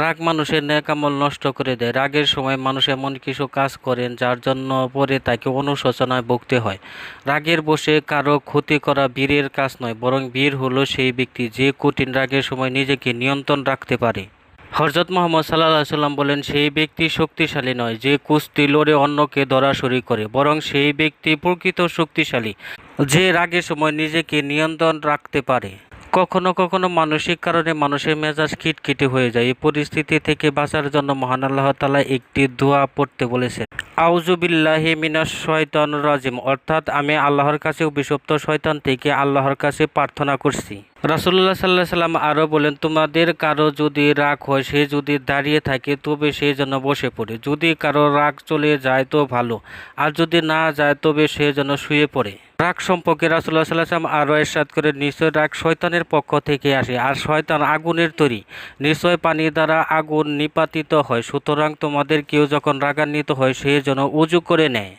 রাগ মানুষের ন্যাকামল নষ্ট করে দেয়। রাগের সময় মানুষ এমন কিছু কাজ করেন যার জন্য পরে তাকে অনুশোচনায় ভুগতে হয়। রাগের বসে কারও ক্ষতি করা বীরের কাজ নয়, বরং বীর হলো সেই ব্যক্তি যে কঠিন রাগের সময় নিজেকে নিয়ন্ত্রণ রাখতে পারে। হরজত মোহাম্মদ সাল্লাহ সাল্লাম বলেন, সেই ব্যক্তি শক্তিশালী নয় যে কুস্তি লড়ে অন্যকে ধরাশরি করে, বরং সেই ব্যক্তি প্রকৃত শক্তিশালী যে রাগের সময় নিজেকে নিয়ন্ত্রণ রাখতে পারে। কখনো কখনো মানসিক কারণে মানুষের মেজাজ খিটখিটে হয়ে যায়। এই পরিস্থিতি থেকে বাঁচার জন্য মহান আল্লাহ তালা একটি দোয়া পড়তে বলেছেন। আউজুবিল্লাহি মিনাস শয়তান রাজিম। অর্থাৎ আমি আল্লাহর কাছে অভিশপ্ত শয়তান থেকে আল্লাহর কাছে প্রার্থনা করছি। রাসুল্লাহ সাল্লাহ সাল্লাম আরও বলেন, তোমাদের কারও যদি রাগ হয়, সে যদি দাঁড়িয়ে থাকে, তবে সে যেন বসে পড়ে। যদি কারও রাগ চলে যায়, তো ভালো। আর যদি না যায়, তবে সে যেন শুয়ে পড়ে। রাগ সম্পর্কে রাসুল্লাহ সাল্লাম আরও এরশাদ করে, নিশ্চয় রাগ শয়তানের পক্ষ থেকে আসে, আর শয়তান আগুনের তৈরি। নিশ্চয় পানি দ্বারা আগুন নিপাতিত হয়। সুতরাং তোমাদের কেউ যখন রাগান্বিত হয়, সে যেন উজু করে নেয়।